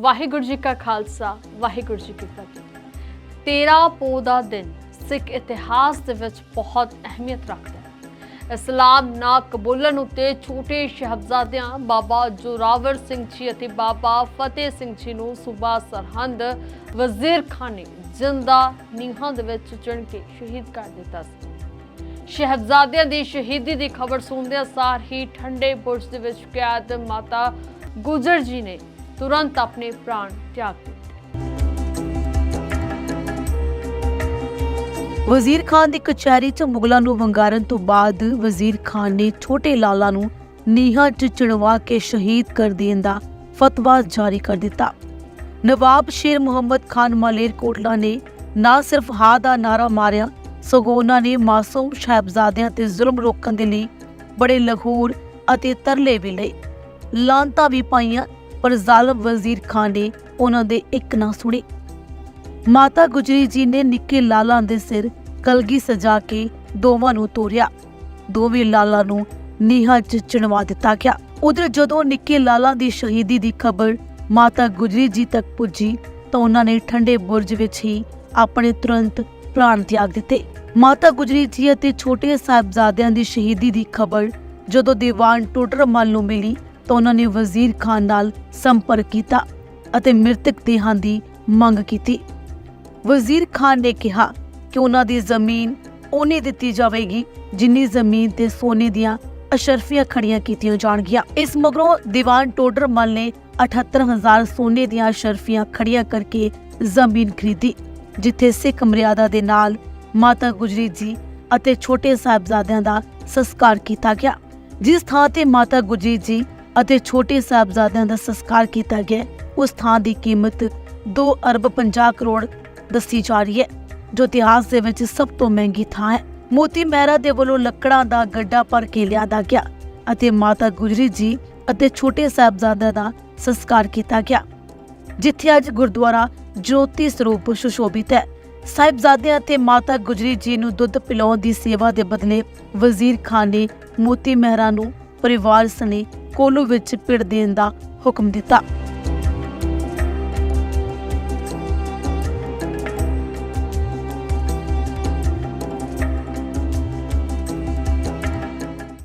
ਵਾਹਿਗੁਰੂ ਜੀ ਕਾ ਖਾਲਸਾ, ਵਾਹਿਗੁਰੂ ਜੀ ਕੀ ਫਤਿਹ। 13 ਪੋਹ ਦਾ ਦਿਨ ਸਿੱਖ ਇਤਿਹਾਸ ਦੇ ਵਿੱਚ ਬਹੁਤ ਅਹਿਮੀਅਤ ਰੱਖਦਾ ਹੈ। ਇਸਲਾਮ ਨਾ ਕਬੂਲਣ ਉਤੇ ਛੋਟੇ ਸ਼ਹਿਬਜ਼ਾਦਿਆਂ ਬਾਬਾ ਜੋਰਾਵਰ ਸਿੰਘ ਜੀ ਅਤੇ ਬਾਬਾ ਫਤਿਹ ਸਿੰਘ ਜੀ ਨੂੰ ਸੂਬਾ ਸਰਹੰਦ ਵਜ਼ੀਰ ਖਾਨ ਨੇ ਜਿੰਦਾ ਨੀਹਾਂ ਦੇ ਵਿੱਚ ਚਿਣ ਕੇ ਸ਼ਹੀਦ ਕਰ ਦਿੱਤਾ ਸੀ। ਸ਼ਹਿਬਜ਼ਾਦਿਆਂ ਦੀ ਸ਼ਹੀਦੀ ਦੀ ਖਬਰ ਸੁਣਦਿਆਂ ਸਾਰ ਹੀ ਠੰਡੇ ਬੁਰਜ ਦੇ ਵਿੱਚ ਕੈਦ ਮਾਤਾ ਗੁਜਰ ਜੀ ਨੇ ਤੁਰੰਤ ਆਪਣੇ ਪ੍ਰਾਣ ਤਿਆਗ ਦਿੱਤੇ। ਵਜ਼ੀਰ ਖਾਨ ਦੀ ਕਚਹਿਰੀ 'ਚ ਮੁਗਲਾਂ ਨੂੰ ਵੰਗਾਰਨ ਤੋਂ ਬਾਅਦ ਵਜ਼ੀਰ ਖਾਨ ਨੇ ਛੋਟੇ ਲਾਲਾ ਨੂੰ ਨੀਹਾਂ 'ਚ ਚਿਣਵਾ ਕੇ ਸ਼ਹੀਦ ਕਰ ਦੇਣ ਦਾ ਫਤਵਾ ਜਾਰੀ ਕਰ ਦਿੱਤਾ। ਨਵਾਬ ਸ਼ੇਰ ਮੁਹੰਮਦ ਖਾਨ ਮਲੇਰ ਕੋਟਲਾ ਨੇ ਨਾ ਸਿਰਫ ਹਾ ਦਾ ਨਾਰਾ ਮਾਰਿਆ, ਸਗੋਂ ਉਹਨਾਂ ਨੇ ਮਾਸੂਮ ਸਾਹਿਬਜ਼ਾਦਿਆਂ ਤੇ ਜ਼ੁਲਮ ਰੋਕਣ ਦੇ ਲਈ ਬੜੇ ਲਹੂਰ ਅਤੇ ਤਰਲੇ ਵੀ ਲਏ। ਲਾਂਤਾ ਵੀ ਪਾਈਆਂ ਪਰ ਜ਼ਾਲਮ ਵਜ਼ੀਰ ਖਾਨ ਨੇ ਉਹਨਾਂ ਦੇ ਇੱਕ ਨਾ ਸੁਣੀ। ਮਾਤਾ ਗੁਜਰੀ ਜੀ ਨੇ ਨਿੱਕੇ ਲਾਲਾਂ ਦੇ ਸਿਰ ਕਲਗੀ ਸਜਾ ਕੇ ਦੋਵਾਂ ਨੂੰ ਤੋਰਿਆ। ਦੋਵੇਂ ਲਾਲਾਂ ਨੂੰ ਨੀਹਾਂ 'ਚ ਚਿਣਵਾ ਦਿੱਤਾ ਗਿਆ। ਉਧਰ ਜਦੋਂ ਨਿੱਕੇ ਲਾਲਾਂ ਦੀ ਸ਼ਹੀਦੀ ਦੀ ਖਬਰ ਮਾਤਾ ਗੁਜਰੀ ਜੀ ਤੱਕ ਪੁੱਜੀ ਤਾਂ ਉਹਨਾਂ ਨੇ ਠੰਡੇ ਬੁਰਜ ਵਿੱਚ ਹੀ ਆਪਣੇ ਤੁਰੰਤ ਪ੍ਰਾਣ ਤਿਆਗ ਦਿੱਤੇ। ਮਾਤਾ ਗੁਜਰੀ ਜੀ ਅਤੇ ਛੋਟੇ ਸਾਹਿਬਜ਼ਾਦਿਆਂ ਦੀ ਸ਼ਹੀਦੀ ਦੀ ਖਬਰ ਜਦੋਂ ਦੀਵਾਨ ਟੋਡਰਮਲ ਨੂੰ ਮਿਲੀ ਤਾਂ ਉਹਨਾਂ ਨੇ ਵਜ਼ੀਰ ਖਾਨ ਨਾਲ ਸੰਪਰਕ ਕੀਤਾ ਅਤੇ ਮ੍ਰਿਤਕ ਦੇਹਾਂ ਦੀ ਮੰਗ ਕੀਤੀ। ਵਜ਼ੀਰ ਖਾਨ ਨੇ ਕਿਹਾ ਕਿ ਉਹਨਾਂ ਦੀ ਜ਼ਮੀਨ ਉਹਨੇ ਦਿੱਤੀ ਜਾਵੇਗੀ, ਜਿੰਨੀ ਜ਼ਮੀਨ ਤੇ ਸੋਨੇ ਦੀਆਂ ਅਸ਼ਰਫੀਆਂ ਖੜੀਆਂ ਕੀਤੀਆਂ ਜਾਣਗੀਆਂ। ਇਸ ਮਗਰੋਂ ਦੀਵਾਨ ਟੋਡਰਮਲ ਨੇ 78000 ਸੋਨੇ ਦੀਆਂ ਅਸ਼ਰਫੀਆਂ ਖੜੀਆਂ ਕਰਕੇ ਜ਼ਮੀਨ ਖਰੀਦੀ, ਜਿੱਥੇ ਸਿੱਖ ਮਰਿਆਦਾ ਦੇ ਨਾਲ ਮਾਤਾ ਗੁਜਰੀ ਜੀ ਅਤੇ ਛੋਟੇ ਸਾਹਿਬਜ਼ਾਦਿਆਂ ਦਾ ਸੰਸਕਾਰ ਕੀਤਾ ਗਿਆ। ਜਿਸ ਥਾਂ ਤੇ ਮਾਤਾ ਗੁਜਰੀ ਜੀ ਅਤੇ ਛੋਟੇ ਸਾਹਿਬਜ਼ਾਦਿਆਂ ਦਾ ਸੰਸਕਾਰ ਕੀਤਾ ਗਿਆ। ਉਸ ਥਾਂ ਦੀ ਕੀਮਤ 2 ਅਰਬ 50 ਕਰੋੜ ਦੱਸੀ ਜਾ ਰਹੀ ਹੈ, ਜੋ ਇਤਿਹਾਸ ਦੇ ਵਿੱਚ ਸਭ ਤੋਂ ਮਹਿੰਗੀ ਥਾਂ ਹੈ। ਮੋਤੀ ਮਹਿਰਾ ਦੇ ਵੱਲੋਂ ਲੱਕੜਾਂ ਦਾ ਗੱਡਾ ਭਰ ਕੇ ਲਿਆਦਾ ਗਿਆ ਅਤੇ ਮਾਤਾ ਗੁਜਰੀ ਜੀ ਅਤੇ ਛੋਟੇ ਸਾਹਿਬਜ਼ਾਦਿਆਂ ਦਾ ਸੰਸਕਾਰ ਕੀਤਾ ਗਿਆ, ਜਿੱਥੇ ਅੱਜ ਗੁਰਦੁਆਰਾ ਜੋਤੀ ਸਰੂਪ ਸੁਸ਼ੋਭਿਤ ਹੈ। ਸਾਹਿਬਜ਼ਾਦਿਆਂ ਅਤੇ ਮਾਤਾ ਗੁਜਰੀ ਜੀ ਨੂੰ ਦੁੱਧ ਪਿਲਾਉਣ ਦੀ ਸੇਵਾ ਦੇ ਬਦਲੇ ਵਜ਼ੀਰ ਖਾਨ ਨੇ ਮੋਤੀ ਮਹਿਰਾ ਨੂੰ ਪਰਿਵਾਰ ਸਣੇ ਕੋਲੂ ਵਿੱਚ ਪਿੜ ਦੇਣ ਦਾ ਹੁਕਮ ਦਿੱਤਾ।